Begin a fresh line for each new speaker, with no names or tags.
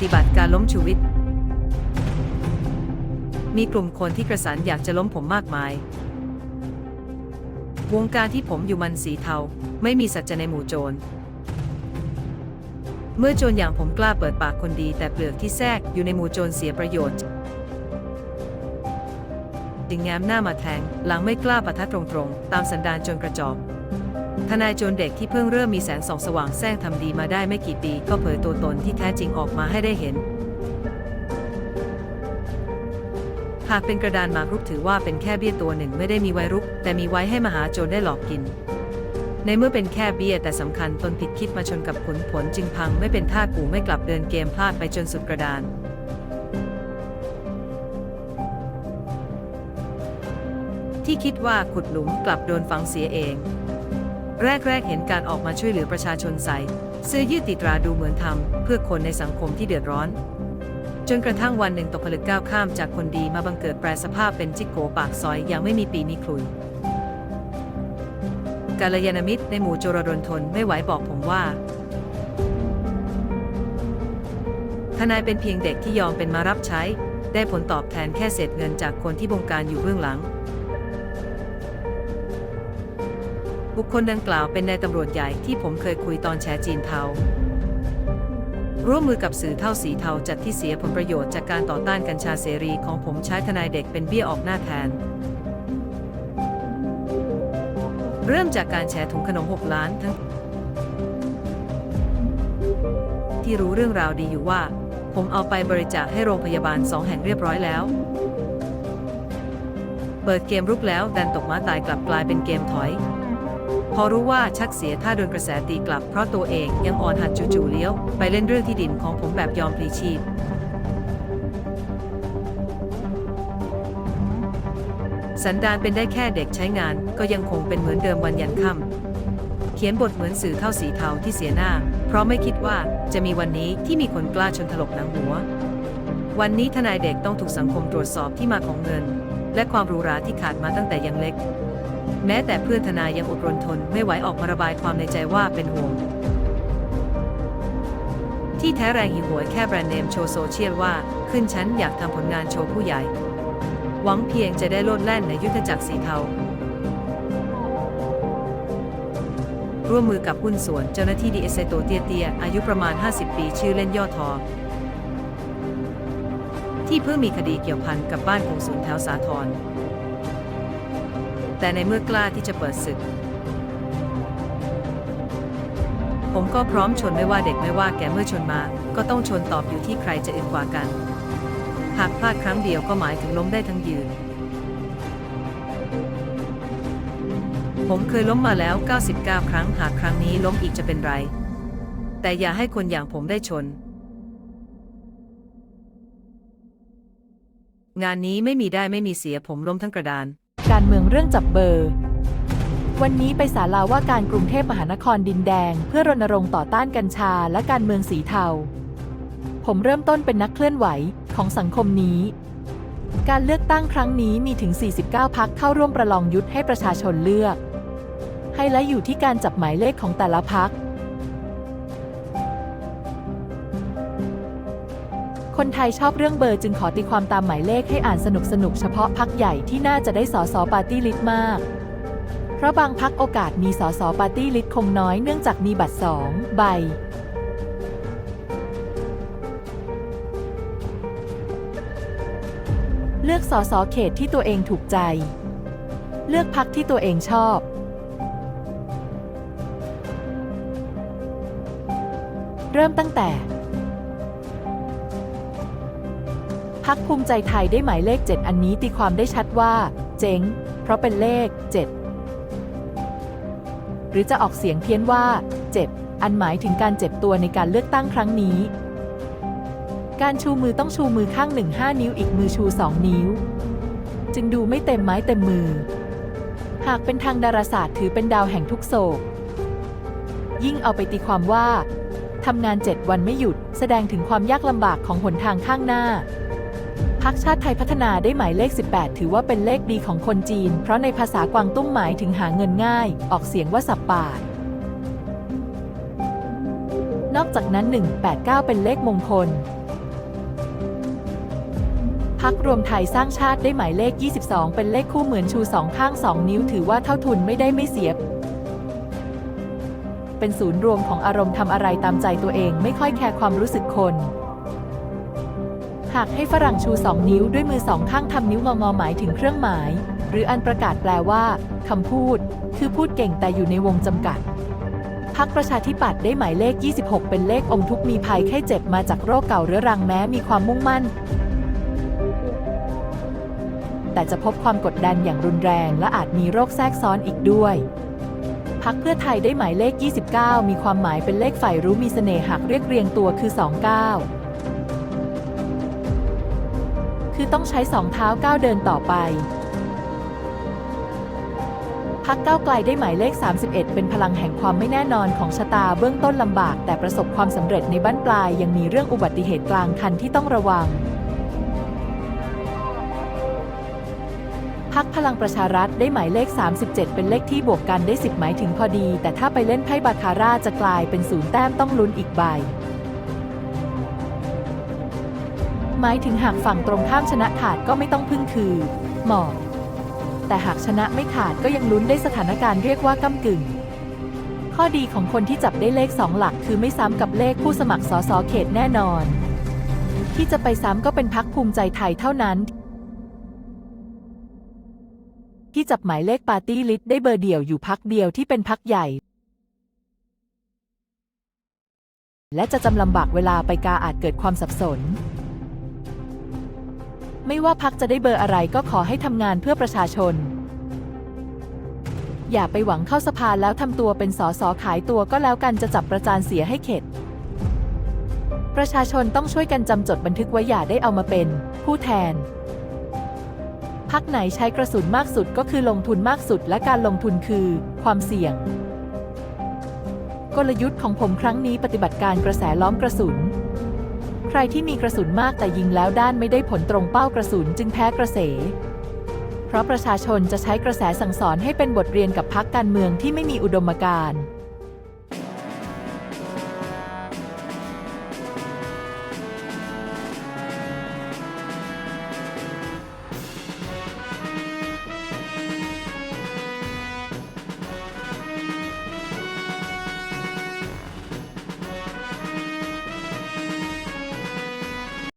ฏิบัติการล้มชูวิทย์มีกลุ่มคนที่กระสันอยากจะล้มผมมากมายวงการที่ผมอยู่มันสีเทา ไม่มีสัจจะในหมู่โจร เมื่อโจรอย่างผมกล้าเปิดปากคนดี แต่เปลือกที่แทรกอยู่ในหมู่โจรเสียประโยชน์จึงแง้มหน้ามาแทง หลังไม่กล้าปะทะตรงๆ ตามสันดานโจรกระจอก ทนายโจรเด็กที่เพิ่งเริ่มมีแสงส่องสว่างแซงทำดีมาได้ไม่กี่ปี ก็เผยตัวตนที่แท้จริงออกมาให้ได้เห็น หากเป็นกระดานหมากรุกถือว่าเป็นแค่เบี้ยตัวหนึ่งไม่ได้มีไว้รุก แต่มีไว้ให้มหาโจรได้หลอกกิน ในเมื่อเป็นแค่เบี้ยแต่สำคัญตนผิดคิดมาชนกับผลผลจึงพังไม่เป็นท่ากูไม่กลับเดินเกมพลาดไปจนสุดกระดานที่คิดว่าขุดหลุมกลับโดนฝังเสียเอง แรกๆ เห็นการออกมาช่วยเหลือประชาชนใส่เสื้อยืดติดตราดูเหมือนทำเพื่อคนในสังคมที่เดือดร้อน จนกระทั่งวันหนึ่งตกผลึกก้าวข้ามจากคนดีมาบังเกิดแปลสภาพเป็นจิกโกปากซอยยังไม่มีปีมีคลุยกาลยานมิตรในหมู่โจรดนทนไม่ไหวบอกผมว่า ทนายเป็นเพียงเด็กที่ยอมเป็นมารับใช้ ได้ผลตอบแทนแค่เศษเงินจากคนที่บงการอยู่เบื้องหลัง บุคคลดังกล่าวเป็นนายตำรวจใหญ่ที่ผมเคยคุยตอนแชร์จีนเทา ร่วมมือกับสื่อเท่าสีเทาจัดที่เสียผลประโยชน์จากการต่อต้านกัญชาเสรีของผมใช้ทนายเด็กเป็นเบี้ยออกหน้าแทน เริ่มจากการแชร์ถุงขนม 6 ล้านทั้ง ที่รู้เรื่องราวดีอยู่ว่า ผมเอาไปบริจาคให้โรงพยาบาลสองแห่งเรียบร้อยแล้วเปิดเกมรุกแล้วดันตกม้าตายกลับกลายเป็นเกมถอย พอรู้ว่าชักเสียท่าโดนกระแสตีกลับเพราะตัวเองยังอ่อนหัดจู่ๆเลี้ยว ไปเล่นเรื่องที่ดินของผมแบบยอมพลีชีพสันดานเป็นได้แค่เด็กใช้งานก็ยังคงเป็นเหมือนเดิมวันยันค่ำเขียนบทเหมือนสื่อเท่าสีเทาที่เสียหน้า เพราะไม่คิดว่าจะมีวันนี้ที่มีคนกล้าชนถลกหนังหัว วันนี้ทนายเด็กต้องถูกสังคมตรวจสอบที่มาของเงิน และความหรูหราที่ขาดมาตั้งแต่ยังเล็ก แม้แต่เพื่อนทนายยังอดรนทนไม่ไหวออกมาระบายความในใจว่าเป็นห่วง ที่แท้แรงหิวโหวยแค่แบรนด์เนมโชว์โซเชียลว่า ขึ้นชั้นอยากทำผลงานโชว์ผู้ใหญ่ หวังเพียงจะได้โลดแล่นในยุทธจักรสีเทา ร่วมมือกับหุ้นส่วนเจ้าหน้าที่ดีเอสโตเตียเตีย อายุประมาณ 50 ปีชื่อเล่นย่อทอ ที่เพิ่งมีคดีเกี่ยวพันกับบ้านคงศูนย์แถวสาทร แต่ในเมื่อกล้าที่จะเปิดศึก ผมก็พร้อมชนไม่ว่าเด็กไม่ว่าแก่เมื่อชนมา ก็ต้องชนตอบอยู่ที่ใครจะอึดกว่ากัน หากพลาดครั้งเดียวก็หมายถึงล้มได้ทั้งยืน ผมเคยล้มมาแล้ว 99 ครั้ง หากครั้งนี้ล้มอีกจะเป็นไร แต่อย่าให้คนอย่างผมได้ชนงานนี้ไม่มีได้ไม่มีเสียผมล้มทั้งกระดาน
การเมืองเรื่องจับเบอร์ วันนี้ไปศาลาว่าการกรุงเทพมหานครดินแดง เพื่อรณรงค์ต่อต้านกัญชาและการเมืองสีเทา ผมเริ่มต้นเป็นนักเคลื่อนไหวของสังคมนี้ การเลือกตั้งครั้งนี้มีถึง 49 พักเข้าร่วมประลองยุทธให้ประชาชนเลือก ให้และอยู่ที่การจับหมายเลขของแต่ละพัก คนไทยชอบเรื่องเบอร์จึงขอตีความตามหมายเลขให้อ่านสนุกสนุกๆเฉพาะพักใหญ่ที่น่าจะได้สอสอปาร์ตี้ลิสต์มาก เพราะบางพักโอกาสมีสอสอปาร์ตี้ลิสต์คงน้อยเนื่องจากมีบัตรสองใบเลือกสอสอเขตที่ตัวเองถูกใจ เลือกพักที่ตัวเองชอบ เริ่มตั้งแต่ พักภูมิใจไทยได้หมายเลข 7 อันนี้ตีความได้ชัดว่า เจ๊งเพราะเป็นเลข 7 หรือจะออกเสียงเพี้ยนว่า เจ็บ อันหมายถึงการเจ็บตัวในการเลือกตั้งครั้งนี้ การชูมือต้องชูมือข้างหนึ่งห้านิ้วอีกมือชูสองนิ้ว จึงดูไม่เต็มไม้เต็มมือ หากเป็นทางดาราศาสตร์ถือเป็นดาวแห่งทุกโศก ยิ่งเอาไปตีความว่าทำงาน 7 วันไม่หยุด แสดงถึงความยากลำบากของหนทางข้างหน้า พักชาติไทยพัฒนาได้หมายเลข 18 ถือว่าเป็นเลขดีของคนจีน เพราะในภาษากวางตุ้งหมายถึงหาเงินง่าย ออกเสียงว่าสับปาดนอกจากนั้น 189 เป็นเลขมงคลพักรวมไทยสร้างชาติได้หมายเลข 22 เป็นเลขคู่เหมือนชูสองข้าง 2 นิ้วถือว่าเท่าทุนไม่ได้ไม่เสียบ เป็นศูนย์รวมของอารมณ์ทำอะไรตามใจตัวเองไม่ค่อยแคร์ความรู้สึกคน หากให้ฝรั่งชู 2 นิ้วด้วยมือสองข้างทำนิ้วงองอหมายถึงเครื่องหมาย หรืออันประกาศแปลว่าคำพูด คือพูดเก่งแต่อยู่ในวงจำกัดพักประชาธิปัตย์ได้หมายเลข 26 เป็นเลขอมทุกมีภัยไข้เจ็บมาจากโรคเก่าเรื้อรังแม้มีความมุ่งมั่น แต่จะพบความกดดันอย่างรุนแรงและอาจมีโรคแทรกซ้อนอีกด้วยพักเพื่อไทยได้หมายเลข 29 มีความหมายเป็นเลขฝ่ายรู้มีเสน่ห์หากเรียกเรียงตัวคือ 29 คือต้องใช้สองเท้าก้าวเดินต่อไป พักก้าวไกลได้หมายเลข 31 เป็นพลังแห่งความไม่แน่นอนของชะตาเบื้องต้นลำบาก แต่ประสบความสำเร็จในบ้านปลาย ยังมีเรื่องอุบัติเหตุกลางคันที่ต้องระวังพักพลังประชารัฐได้หมายเลข 37 เป็นเลขที่บวกกันได้ 10 หมายถึงพอดี แต่ถ้าไปเล่นไพ่บาคาร่าจะกลายเป็นศูนย์แต้มต้องลุ้นอีกใบ หมายถึงหากฝั่งตรงข้ามชนะขาดก็ไม่ต้องพึ่งคือ หมอบแต่หากชนะไม่ขาดก็ยังลุ้นได้สถานการณ์เรียกว่าก้ากึ่ง ข้อดีของคนที่จับได้เลข 2 หลัก คือไม่ซ้ำกับเลขผู้สมัครสสเขตแน่นอน ที่จะไปซ้ำก็เป็นพักภูมิใจไทยเท่านั้นที่จับหมายเลขปาร์ตี้ลิสต์ได้เบอร์เดี่ยวอยู่พักเดียวที่เป็นพักใหญ่ และจะจำลำบากเวลาไปกาอาจเกิดความสับสน ไม่ว่าพักจะได้เบอร์อะไรก็ขอให้ทำงานเพื่อประชาชน อย่าไปหวังเข้าสภาแล้วทำตัวเป็นสอสอขายตัวก็แล้วกันจะจับประจานเสียให้เข็ด ประชาชนต้องช่วยกันจำจดบันทึกไว้อย่าได้เอามาเป็น ผู้แทนพักไหนใช้กระสุนมากสุดก็คือลงทุนมากสุดและการลงทุนคือ ความเสี่ยง กลยุทธ์ของผมครั้งนี้ปฏิบัติการกระแสล้อมกระสุน ใครที่มีกระสุนมากแต่ยิงแล้วด้านไม่ได้ผลตรงเป้ากระสุนจึงแพ้กระเส เพราะประชาชนจะใช้กระแสสั่งสอนให้เป็นบทเรียนกับพักการเมืองที่ไม่มีอุดมการณ์